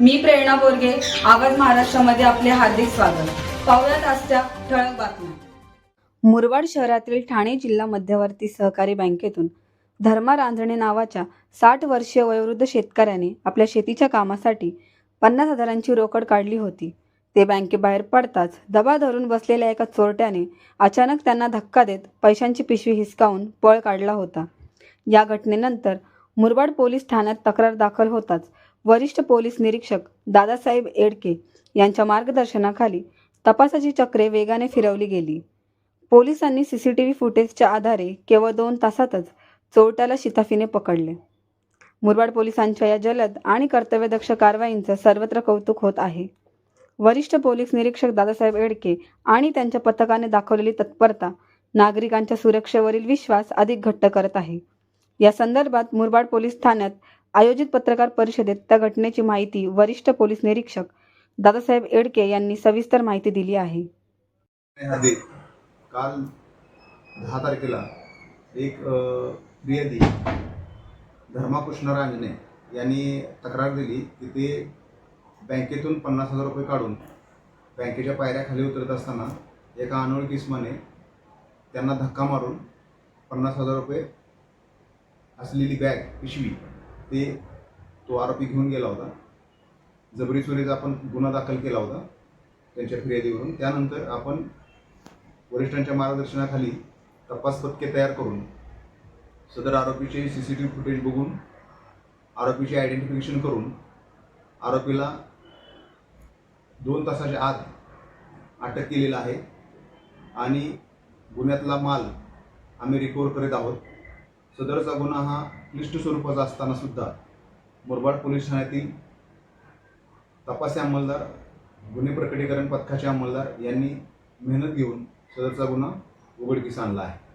मी प्रेरणा बोरगे आवाज महाराष्ट्रामध्ये आपले हार्दिक स्वागत. पाहुयात आजच्या ठळक बातम्या. मुरबाड शहरातील ठाणे जिल्हा मध्यवर्ती सहकारी बँकेतून धर्मा रांजणे नावाच्या साठ वर्षीय वयोवृद्ध शेतकऱ्याने आपल्या शेतीच्या कामासाठी पन्नास हजारांची रोकड काढली होती. ते बँकेबाहेर पडताच दबा धरून बसलेल्या एका चोरट्याने अचानक त्यांना धक्का देत पैशांची पिशवी हिसकावून पळ काढला होता. या घटनेनंतर मुरबाड पोलीस ठाण्यात तक्रार दाखल होताच वरिष्ठ पोलीस निरीक्षक दादासाहेब एडके यांच्या मार्गदर्शनाखाली तपासाची चक्रे वेगाने फिरवली गेली. पोलिसांनी सी सी टी व्ही फुटेजच्या आधारे केवळ दोन तासातच चोरट्याला शिताफीने पकडले. मुरबाड पोलिसांच्या या जलद आणि कर्तव्यदक्ष कारवाईंचं सर्वत्र कौतुक होत आहे. वरिष्ठ पोलीस निरीक्षक दादासाहेब एडके आणि त्यांच्या पथकाने दाखवलेली तत्परता नागरिकांच्या सुरक्षेवरील विश्वास अधिक घट्ट करत आहे. या संदर्भात मुरबाड पोलीस ठाण्यात आयोजित पत्रकार परिषदेत त्या घटनेची माहिती वरिष्ठ पोलीस निरीक्षक दादासाहेब एडके यांनी सविस्तर माहिती दिली आहे. काल दहा तारखेला एक फिर्यादी धर्माकृष्ण रांजणे यांनी तक्रार दिली की ते बँकेतून पन्नास हजार रुपये काढून बँकेच्या पायऱ्या खाली उतरत असताना एका अनोळखी इसमाने त्यांना धक्का मारून पन्नास हजार रुपये असलेली बॅग पिशवी ते तो आरोपी घेऊन गेला होता. जबरी चोरीचा आपण गुन्हा दाखल केला होता त्यांच्या फिर्यादीवरून. त्यानंतर आपण वरिष्ठांच्या मार्गदर्शनाखाली तपास पथके तयार करून सदर आरोपीचे C C T V footage बघून आरोपीचे आयडेंटिफिकेशन करून आरोपीला दोन तासाच्या आत अटक केलेला आहे आणि गुन्ह्यातला माल आम्ही रिकवर करीत आहोत. सदरचा गुन्हा हा क्लिष्ट स्वरूपाचा असताना सुद्धा मुरबाड पोलीस ठाण्यातील तपासी अंमलदार गुन्हे प्रकटीकरण पथकाचे अंमलदार यांनी मेहनत घेऊन सदरचा गुन्हा उघडकीस आणला आहे.